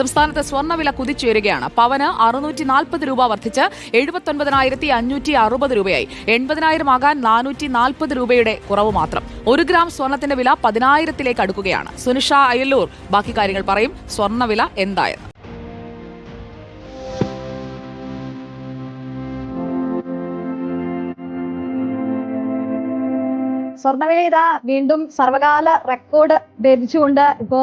സംസ്ഥാനത്ത് സ്വർണവില കുതിച്ചുയരുകയാണ്. പവന് അറുന്നൂറ്റി നാൽപ്പത് രൂപ വർദ്ധിച്ച് എഴുപത്തൊൻപതിനായിരത്തി അഞ്ഞൂറ്റി അറുപത് രൂപയായി. എൺപതിനായിരം ആകാൻ നാനൂറ്റി നാൽപ്പത് രൂപയുടെ കുറവ് മാത്രം. ഒരു ഗ്രാം സ്വർണത്തിന്റെ വില പതിനായിരത്തിലേക്ക് അടുക്കുകയാണ്. സുനിഷ അയല്ലൂർ ബാക്കി കാര്യങ്ങൾ പറയും. സ്വർണവില എന്തായെന്ന്. സ്വർണവില ഇതാ വീണ്ടും സർവകാല റെക്കോർഡ് ഭേദിച്ചുകൊണ്ട് ഇപ്പോ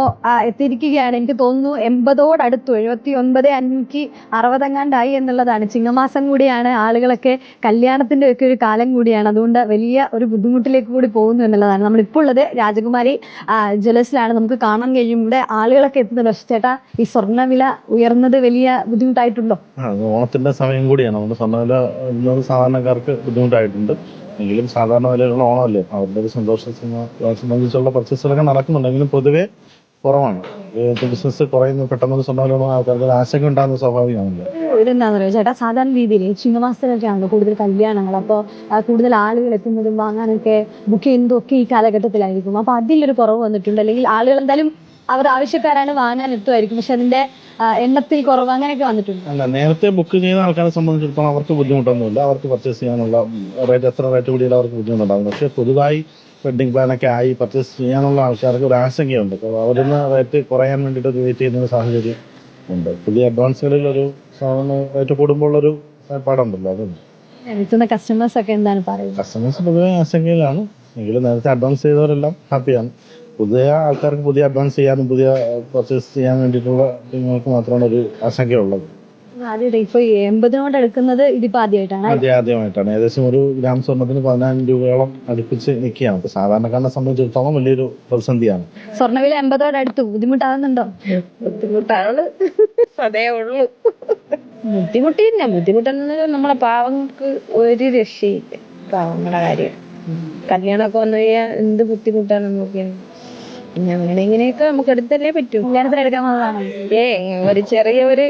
എത്തിയിരിക്കുകയാണ്. എനിക്ക് തോന്നുന്നു എൺപതോടടുത്തു എഴുപത്തി ഒൻപത് അഞ്ച് അറുപതെങ്ങാണ്ടായി എന്നുള്ളതാണ്. ചിങ്ങമാസം കൂടിയാണ് ആളുകളൊക്കെ കല്യാണത്തിന്റെ ഒക്കെ ഒരു കാലം കൂടിയാണ്. അതുകൊണ്ട് വലിയ ഒരു ബുദ്ധിമുട്ടിലേക്ക് കൂടി പോകുന്നു എന്നുള്ളതാണ്. നമ്മളിപ്പോൾ ഉള്ളത് രാജകുമാരി ജ്വല്ലേഴ്സിലാണ്. നമുക്ക് കാണാൻ കഴിയും. ഇവിടെ ആളുകളൊക്കെ എത്തുന്നത് പക്ഷേ ചേട്ടാ ഈ സ്വർണവില ഉയർന്നത് വലിയ ബുദ്ധിമുട്ടായിട്ടുണ്ടോ? ഓണത്തിന്റെ സമയം കൂടിയാണ്. അതുകൊണ്ട് സ്വർണവില സാധാരണക്കാർക്ക് ബുദ്ധിമുട്ടായിട്ടുണ്ട്. എങ്കിലും സാധാരണ വിലയുള്ള ഓണമല്ലേ? അവരുടെ ഒരു സന്തോഷം സംബന്ധിച്ചുള്ള പർച്ചേസുകളൊക്കെ നടക്കുന്നുണ്ടെങ്കിലും പൊതുവെ കുറവാണ്. ബിസിനസ് കുറയുന്നു പെട്ടെന്ന് സ്വന്തമായിട്ട് ആശങ്ക ഉണ്ടാകുന്ന സ്വാഭാവികമാണല്ലോ ഇതെന്താണെന്ന് ചേട്ടാ? സാധാരണ രീതിയിൽ ചിങ്ങമാസത്തിലൊക്കെയാണല്ലോ കൂടുതൽ കല്യാണങ്ങൾ. അപ്പോൾ കൂടുതൽ ആളുകൾ എത്തുന്നതും വാങ്ങാനൊക്കെ ബുക്ക് ചെയ്യുന്നതും ഒക്കെ ഈ കാലഘട്ടത്തിലായിരിക്കും. അപ്പോൾ അതിലൊരു കുറവ് വന്നിട്ടുണ്ട്. അല്ലെങ്കിൽ ആളുകൾ എന്തായാലും അവർ ആവശ്യക്കാരാണ് വാങ്ങാൻ എത്തുമായിരിക്കും പക്ഷെ അതിന്റെ എണ്ണത്തിൽ കുറവ് അങ്ങനെയൊക്കെ വന്നിട്ടുണ്ട്. അല്ല നേരത്തെ ബുക്ക് ചെയ്യുന്ന ആൾക്കാരെ സംബന്ധിച്ചിടത്തോളം അവർക്ക് ബുദ്ധിമുട്ടൊന്നുമില്ല. അവർക്ക് പർച്ചേസ് ചെയ്യാനുള്ള റേറ്റ് എത്ര റേറ്റ് കൂടിയാലും അവർക്ക് ബുദ്ധിമുട്ടുണ്ടാകും. പക്ഷെ പൊതുവായി വെഡിങ് പ്ലാനൊക്കെ ആയി പർച്ചേസ് ചെയ്യാനുള്ള ആൾക്കാർക്ക് ഒരു ആശങ്കയുണ്ട്. അപ്പോൾ അവരിന്ന് റേറ്റ് കുറയാൻ വേണ്ടിയിട്ട് വെയിറ്റ് ചെയ്യുന്ന ഒരു സാഹചര്യം ഉണ്ട്. പുതിയ അഡ്വാൻസുകളിൽ ഒരു സാധനം റേറ്റ് കൂടുമ്പോൾ ഒരു പാടുണ്ടല്ലോ അതുണ്ട് കസ്റ്റമേഴ്സ് ഒക്കെ എന്താണ് പറയുന്നത്? കസ്റ്റമേഴ്സ് പൊതുവെ ആശങ്കയിലാണ്. എങ്കിലും നേരത്തെ അഡ്വാൻസ് ചെയ്തവരെല്ലാം ഹാപ്പിയാണ് പുതിയ ആൾക്കാർക്ക് പുതിയ അഡ്വാൻസ് ചെയ്യാനും പുതിയ പർച്ചേസ് ചെയ്യാൻ വേണ്ടിയിട്ടുള്ള നിങ്ങൾക്ക് മാത്രമാണ് ഒരു ഇപ്പൊ എൺപതിനോട് എടുക്കുന്നത് ഇതിപ്പോ ആദ്യമായിട്ടാണ്. ആദ്യ ആദ്യമായിട്ടാണ്. ഏകദേശം ഒരു ഗ്രാം സ്വർണത്തിന് പതിനായിരം രൂപയോളം അടുപ്പിച്ച് നിൽക്കുകയാണ്. സാധാരണക്കാരനെ സംബന്ധിച്ചിടത്തോളം വലിയൊരു പ്രതിസന്ധിയാണ്. സ്വർണവില എൺപതോട് അടുത്ത്. ബുദ്ധിമുട്ടാകുന്നുണ്ടോ? ബുദ്ധിമുട്ടാണ്. അതേ ഉള്ളൂ. ബുദ്ധിമുട്ടില്ല. ബുദ്ധിമുട്ടെന്നത് നമ്മളെ പാവങ്ങൾക്ക് ഒരു രക്ഷയില്ല. പാവങ്ങളുടെ കാര്യം. കല്യാണമൊക്കെ വന്നു കഴിഞ്ഞാൽ എന്ത് ബുദ്ധിമുട്ടാണ് നമുക്ക്? പിന്നെ അങ്ങനെ ഇങ്ങനെയൊക്കെ നമുക്ക് എടുത്തല്ലേ പറ്റൂ. ഏ ഒരു ചെറിയ ഒരു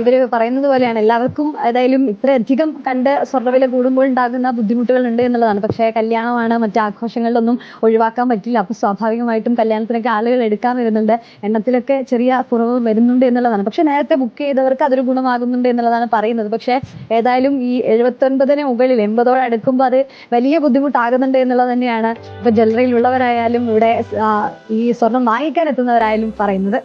ഇവർ പറയുന്നത് പോലെയാണ്. എല്ലാവർക്കും ഏതായാലും ഇത്രയധികം കണ്ട് സ്വർണവില കൂടുമ്പോൾ ഉണ്ടാകുന്ന ബുദ്ധിമുട്ടുകൾ ഉണ്ട് എന്നുള്ളതാണ്. പക്ഷേ കല്യാണമാണ് മറ്റു ആഘോഷങ്ങളിലൊന്നും ഒഴിവാക്കാൻ പറ്റില്ല. അപ്പൊ സ്വാഭാവികമായിട്ടും കല്യാണത്തിനൊക്കെ ആളുകൾ എടുക്കാൻ വരുന്നുണ്ട്. എണ്ണത്തിലൊക്കെ ചെറിയ കുറവ് വരുന്നുണ്ട് എന്നുള്ളതാണ്. പക്ഷെ നേരത്തെ ബുക്ക് ചെയ്തവർക്ക് അതൊരു ഗുണമാകുന്നുണ്ട് എന്നുള്ളതാണ് പറയുന്നത്. പക്ഷേ ഏതായാലും ഈ എഴുപത്തൊൻപതിന് മുകളിൽ എൺപതോടെ അടുക്കുമ്പോൾ അത് വലിയ ബുദ്ധിമുട്ടാകുന്നുണ്ട് എന്നുള്ളത് തന്നെയാണ് ഇപ്പൊ ജ്വല്ലറിയിലുള്ളവരായാലും ഇവിടെ ഈ സ്വർണം വാങ്ങിക്കാൻ എത്തുന്നവരായാലും പറയുന്നത്.